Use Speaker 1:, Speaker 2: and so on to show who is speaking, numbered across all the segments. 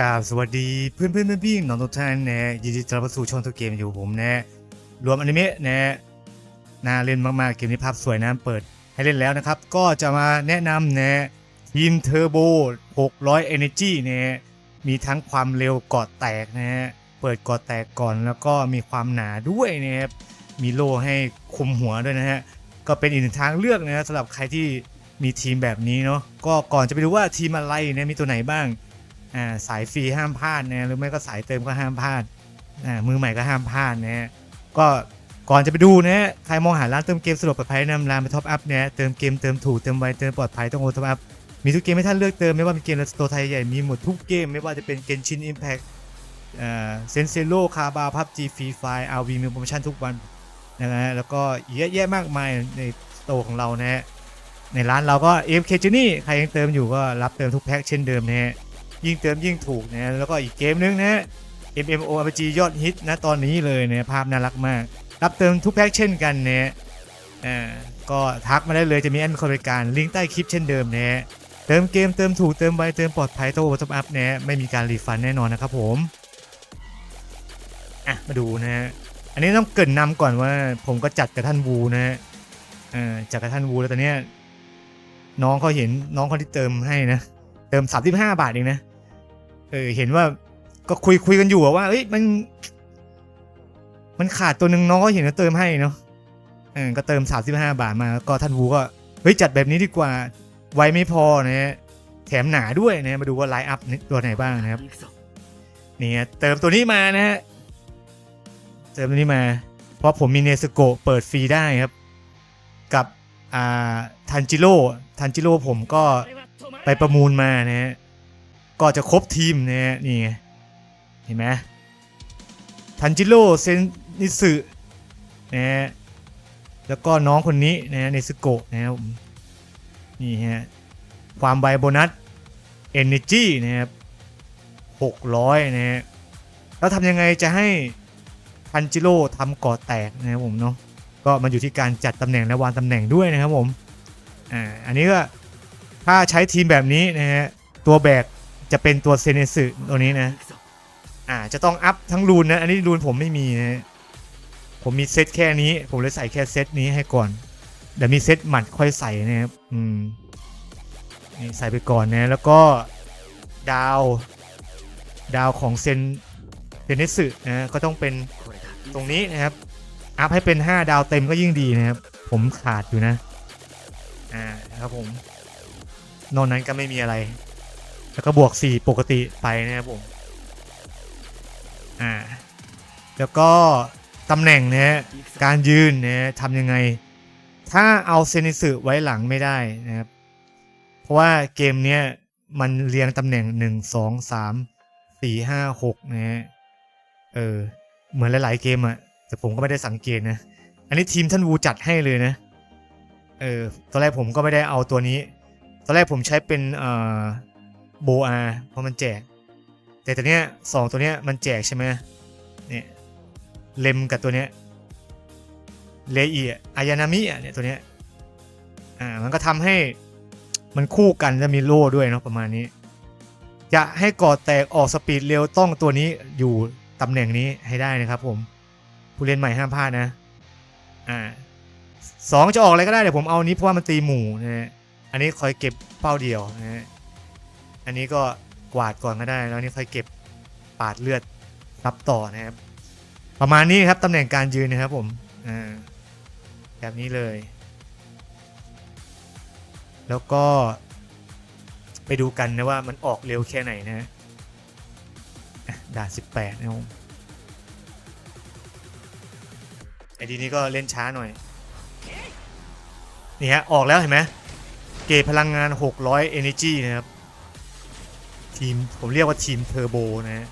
Speaker 1: กราบสวัสดีเพื่อนเพื่อนๆพี่ๆน้องทุกท่านนะยินดีต้อนรับเข้าสู่ช่องตัวเกมอยู่ผมนะรวมอนิเมะนะน่าเล่นมากๆเกมนี้ภาพสวยนะเปิดให้เล่นแล้วนะครับ ก็จะมาแนะนำนะทีมเทอร์โบ600 Energy นะมีทั้งความเร็วเกาะแตกนะฮะเปิดเกาะแตกก่อนแล้วก็มีความหนาด้วยนะครับมีโล่ให้คุมหัวด้วยนะฮะก็เป็นอีกหนึ่งทางเลือกนะสำหรับใครที่มีทีมแบบนี้เนาะก็ก่อนจะไปดูว่าทีมอะไรนะมีตัวไหนบ้าง อ่าสายฟรีห้ามพลาดนะหรือไม่ก็สายเติมก็ห้ามพลาดอ่ามือใหม่ก็ห้ามพลาดนะฮะก็ก่อนจะไปดูนะใครมองหาร้านเติมเกมสะดวกปลอดภัยนำร้านไปท็อปอัพเนี่ยเติมเกมเติมถูกเติมไวเติมปลอดภัยต้องโอท็อปอัพมีทุกเกมให้ท่านเลือกเติมไม่ว่าเป็นเกมในสโตร์ไทยใหญ่มีหมดทุกเกม ไม่ว่าจะเป็นเกนชินอิมแพคอ่าเซนเซโลคาบาพับจีฟรีไฟอาร์วีมีโปรโมชั่นทุกวันนะฮะแล้วก็เยอะแยะมากมายในสโตของเรานะฮะในร้านเราก็ AFK Journey ใครยังเติมอยู่ก็รับเติมทุกแพ็คเช่นเดิมนะฮะ ยิ่งเติมยิ่งถูกนะแล้วก็อีกเกมนึงนะ MMORPG ยอดฮิตนะตอนนี้เลยนะภาพน่ารักมาก รับเติมทุกแพ็คเช่นกันนะอ่าก็ทักมาได้เลยจะมีแอดมินคนบริการลิงก์ใต้คลิปเช่นเดิมนะเติมเกมเติมถูกเติมไวเติมปลอดภัยโตวัตอัพนะไม่มีการรีฟันแน่นอนนะครับผมอะมาดูนะอันนี้ต้องเกินนำก่อนว่า ผมก็จัดกับท่านวูนะเอ่าจัดกับท่านวูแล้วตอนเนี้ยน้องเขาเห็นน้องคนที่เติมให้นะ เติม35บาทเองนะ เออเห็นว่าก็คุยคุยกันอยู่ว่า เอ้ยมัน มันขาดตัวหนึ่งน้องก็เห็นว่าเติมให้เนาะเออก็เติม35บห้าบาทมา ก็ท่านวูก็เฮ้ยจัดแบบนี้ดีกว่า ไวไม่พอนะฮะแถมหนาด้วยนะมาดูว่าไลน์อัพตัวไหนบ้างนะครับนี่เติมตัวนี้มานะฮะเติมตัวนี้มา เพราะผมมีเนสโกเปิดฟรีได้ครับ กับอ่าทันจิโร่ทันจิโร่ผมก็ไปประมูลมานะฮะ ก็จะครบทีมเนะฮะนี่ไงเห็นไหมทันจิโร่เซนนิสึนะฮะแล้วก็น้องคนนี้นะฮะเนซึโกะนะครับผมนี่ฮะความไวโบนัส Energy นะครับ600นะฮะแล้วทำยังไงจะให้ทันจิโร่ทำก่อแตกนะครับผมเนาะก็มันอยู่ที่การจัดตำแหน่งและวางตำแหน่งด้วยนะครับผมอ่าอันนี้ก็ถ้าใช้ทีมแบบนี้นะฮะตัวแบก จะเป็นตัวเซเนสึตัวนี้นะ อ่าจะต้องอัพทั้งรูนนะ อันนี้รูนผมไม่มีนะ ผมมีเซตแค่นี้ ผมเลยใส่แค่เซตนี้ให้ก่อนเดี๋ยวมีเซตหมัดค่อยใส่นะครับอืมนี่ใส่ไปก่อนนะ แล้วก็ดาว ดาวของเซนเซเนสึนะก็ต้องเป็นตรงนี้นะครับ อัพให้เป็น 5 ดาวเต็มก็ยิ่งดีนะครับ ผมขาดอยู่นะ อ่าครับผม นอกนั้นก็ไม่มีอะไร แล้วก็บวก 4 ปกติไปนะครับผม อ่า แล้วก็ตำแหน่งนะฮะการยืนนะทำยังไง ถ้าเอาเซนิสึไว้หลังไม่ได้นะครับ เพราะว่าเกมเนี้ยมันเรียงตำแหน่ง 1 2 3 4 5 6นะฮะ เออ เหมือนหลาย ๆ เกมอะแต่ผมก็ไม่ได้สังเกตนะ อันนี้ทีมท่านวูจัดให้เลยนะ เออ ตอนแรกผมก็ไม่ได้เอาตัวนี้ ตอนแรกผมใช้เป็นเอ่อ โบอาเพราะมันแจก แต่ตัวเนี้ยสองตัวเนี้ยมันแจกใช่ไหมเนี่ยเลมกับตัวเนี้ยเลอีอายานามิอะเนี่ยตัวเนี้ยอ่ามันก็ทำให้มันคู่กันจะมีโล่ด้วยเนาะประมาณนี้ จะให้ก่อแตกออกสปีดเร็วต้องตัวนี้อยู่ตำแหน่งนี้ให้ได้นะครับผม ผู้เล่นใหม่ห้ามพลาดนะ อ่าสองจะออกอะไรก็ได้เดี๋ยวผมเอานี้เพราะว่ามันตีหมู่นะฮะอันนี้คอยเก็บเป้าเดียวนะฮะ อันนี้ก็กวาดก่อนก็ได้ แล้วนี่ค่อยเก็บปาดเลือดรับต่อนะครับ ประมาณนี้ครับตำแหน่งการยืนนะครับผมอ่าแบบนี้เลย แล้วก็ไปดูกันนะว่ามันออกเร็วแค่ไหนนะฮะอะด่าน18นะครับผมไอ้ดีนี้ก็เล่นช้าหน่อย นี่ฮะ ออกแล้วเห็นไหม เกรดพลังงาน 600 Energy นะครับ ทีม ผมเรียกว่าทีมเทอร์โบนะฮะ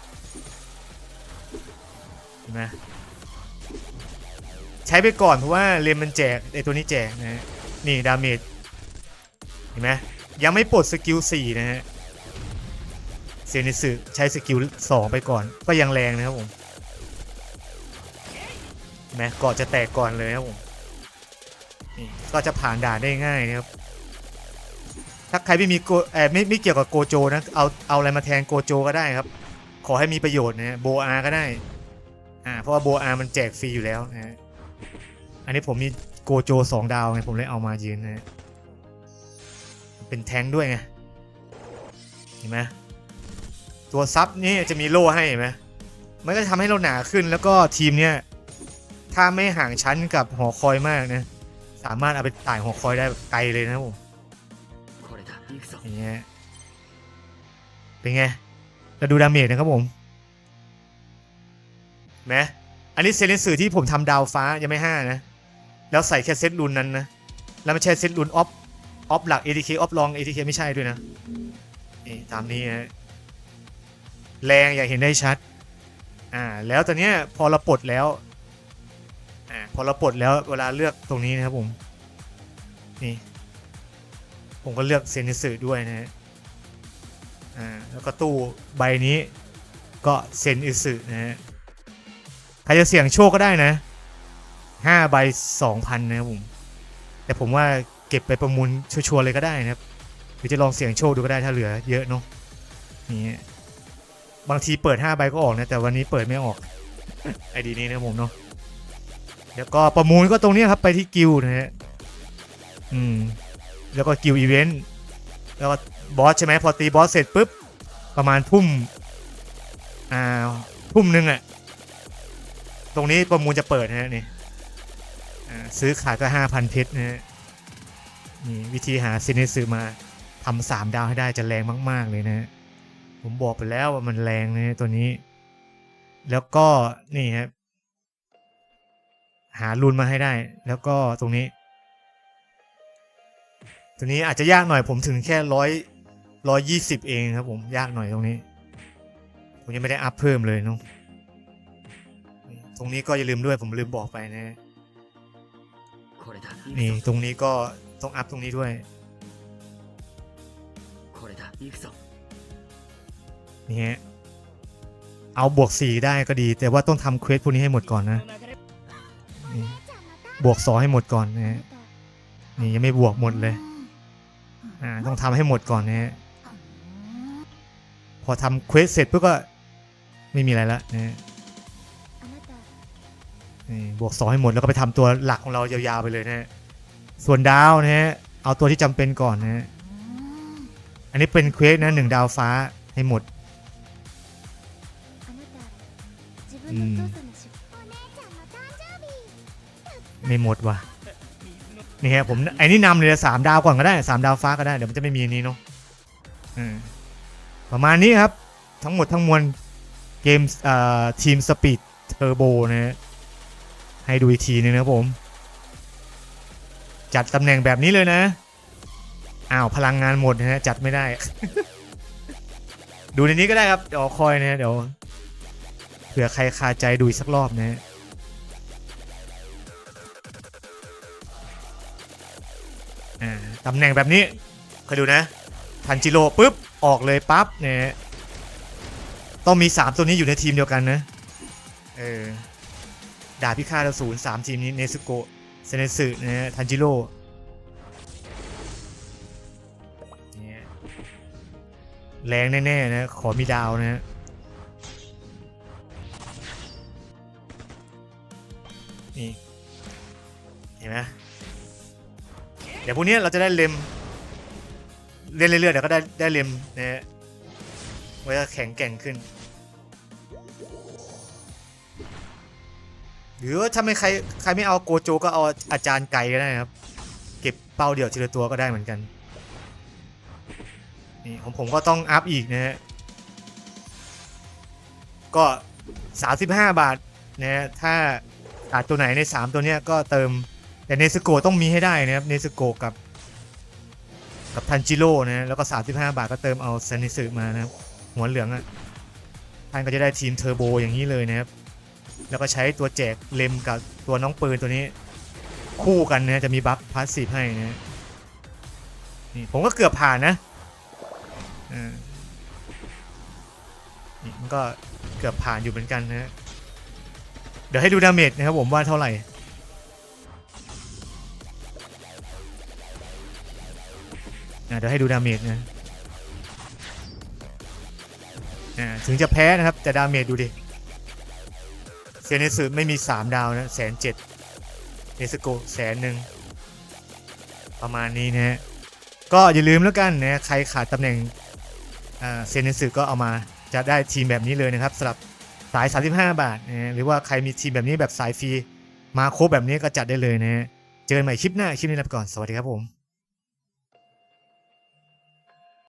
Speaker 1: เห็นไหมใช้ไปก่อนเพราะว่าเลมมันแจกไอตัวนี้แจกนะฮะนี่ดาเมจเห็นไหมยังไม่ปลดสกิล4นะฮะเซนิสึใช้สกิล2ไปก่อน ก็ยังแรงนะครับผมเห็นไหมก่อนจะแตกก่อนเลยครับผมนี่ก็จะผ่านด่านได้ง่ายนะครับ ถ้าใครไม่มีโกเออไม่ไม่เกี่ยวกับโกโจนะเอาเอาอะไรมาแทนโกโจก็ได้ครับ ขอให้มีประโยชน์นะโบอาก็ได้อ่าเพราะว่าโบอามันแจกฟรีอยู่แล้วนะอันนี้ผมมีโกโจสองดาวไงผมเลยเอามายืนนะเป็นแทงด้วยไงเห็นไหมตัวซับนี่จะมีโล่ให้ไหมมันก็ทำให้เราหนาขึ้นแล้วก็ทีมเนี้ยถ้าไม่ห่างชั้นกับหอคอยมากนะสามารถเอาไปต่ายหอคอยได้ไกลเลยนะผม อย่างเงี้ยเป็นไงเราดูดาเมจนะครับผมเห็นไหมอันนี้เซเลนสื่อที่ผมทำดาวฟ้ายังไม่ห้านะ แล้วใส่แค่เซตรุนนั้นนะ แล้วไม่ใช่เซตรุนออฟออฟหลัก ATK ออฟลอง ATK ไม่ใช่ด้วยนะนี่ตามนี้นะแรงอย่างเห็นได้ชัด อ่า แล้วตอนเนี้ยพอเราปลดแล้ว อ่า พอเราปลดแล้วเวลาเลือกตรงนี้นะครับผม นี่ ผมก็เลือกเซนิสึด้วยนะฮะอ่าแล้วก็ตู้ใบนี้ก็เซนอิสึนะฮะใครจะเสี่ยงโชคก็ได้นะห้าใบสองพันนะครับผม แต่ผมว่าเก็บไปประมูลชัวร์ๆเลยก็ได้นะครับ หรือจะลองเสี่ยงโชคดูก็ได้ถ้าเหลือเยอะเนาะนี่บางทีเปิด5ใบก็ออกนะ แต่วันนี้เปิดไม่ออก ไอดีนี้นะผมเนาะแล้วก็ประมูลก็ตรงนี้ครับไปที่กิลนะฮะอืม แล้วก็กิลอีเวนต์แล้วก็บอสใช่ไหมพอตีบอสเสร็จปุ๊บ ประมาณทุ่มอ่าทุ่มหนึ่งอะตรงนี้ประมูลจะเปิดนะฮะนี่ซื้อขายก็ห้าพันเพชรนะฮะนี่วิธีหาซินเนสือมาทำสามดาวให้ได้จะแรงมาก ๆ เลยนะฮะผมบอกไปแล้วว่ามันแรงนะตัวนี้ แล้วก็นี่ครับหารุนมาให้ได้ แล้วก็ตรงนี้ ตัวนี้อาจจะยากหน่อยผมถึงแค่ร้อยร้อยยี่สิบเองครับ ผมยากหน่อยตรงนี้ ผมยังไม่ได้อัพเพิ่มเลยเนาะตรงนี้ก็อย่าลืมด้วยผมลืมบอกไปนะนี่ตรงนี้ก็ต้องอัพตรงนี้ด้วยนี่ฮะเอาบวกสี่ได้ก็ดี แต่ว่าต้องทำเควสพวกนี้ให้หมดก่อนนะบวกสอให้หมดก่อนนะฮะนี่ยังไม่บวกหมดเลย อ่าต้องทำให้หมดก่อนนะฮะพอทำเควสเสร็จปุ๊บก็ไม่มีอะไรละนะฮะนี่บวกสองให้หมดแล้วก็ไปทำตัวหลักของเรายาวๆไปเลยนะฮะส่วนดาวนะฮะเอาตัวที่จำเป็นก่อนนะฮะอันนี้เป็นเควสนะหนึ่งดาวฟ้าให้หมด
Speaker 2: うん
Speaker 1: ไม่หมดว่ะ นี่ฮะผมไอ้นี่นำเลยสามดาวก่อนก็ได้สามดาวฟ้าก็ได้เดี๋ยวมันจะไม่มีนี้เนาะประมาณนี้ครับทั้งหมดทั้งมวลเกมอ่าทีมสปีดเทอร์โบนะฮะให้ดูอีกทีนึงนะผม จัดตำแหน่งแบบนี้เลยนะอ้าวพลังงานหมดนะฮะจัดไม่ได้ ดูในนี้ก็ได้ครับเดี๋ยวคอยนะฮะเดี๋ยวเผื่อใครคาใจดูอีกสักรอบนะฮะ ตำแหน่งแบบนี้คอยดูนะ ทันจิโร่ปุ๊บ ออกเลยปั๊บเนี่ยต้องมี 3 ตัวนี้อยู่ในทีมเดียวกันนะ เออดาบพิฆาตอสูรสามทีมนี้เนซุโกะเซเนสึนะทันจิโร่แรงแน่ๆนะ ขอมีดาวนะฮะนี่ เห็นไหม เดี๋ยวพวกนี้เราจะได้เลมเล่นเรื่อยๆเดี๋ยวก็ได้ได้เลมนะฮะไว้จะแข็งแกร่งขึ้น หรือว่าถ้าไม่ใครใครไม่เอาโกโจก็เอาอาจารย์ไก่ก็ได้นะครับ เก็บเป้าเดี่ยวทีละตัวก็ได้เหมือนกันนี่ของผมก็ต้องอัพอีกนะฮะก็ 35 บาทนะฮะถ้าขาดตัวไหนใน 3 ตัวเนี้ยก็เติม แต่เนสโกต้องมีให้ได้นะครับเนสโกกับ กับทันจิโร่นะแล้วก็ 35 บาทก็เติมเอาซานิสึมานะครับหัวเหลืองอะ่ะท่านก็จะได้ทีมเทอร์โบอย่างนี้เลยนะครับ แล้วก็ใช้ตัวแจกเลมกับตัวน้องปืนตัวนี้ คู่กันนะจะมีบัฟพาสซีฟให้นะนี่ผมก็เกือบผ่านนะอ่านี่มันก็เกือบผ่านอยู่เหมือนกันนะ เดี๋ยวให้ดูดาเมจนะครับผมว่าเท่าไหร่ เดี๋ยวให้ดูดาเมจนะถึงจะแพ้นะครับ แต่ดาเมจดูดิเซเนสึไม่มี 3 ดาวนะแสนเจ็ดเนสโกแสนหนึ่งประมาณนี้นะฮะก็อย่าลืมแล้วกันนะใครขาดตำแหน่งเซเนสึก็เอามาจะได้ทีมแบบนี้เลยนะครับสำหรับสาย 35 บาทนะฮะหรือว่าใครมีทีมแบบนี้แบบสายฟรีมาครบแบบนี้ก็จัดได้เลยนะฮะเจอกันใหม่คลิปหน้าคลิปนี้ลาไปก่อนสวัสดีครับผม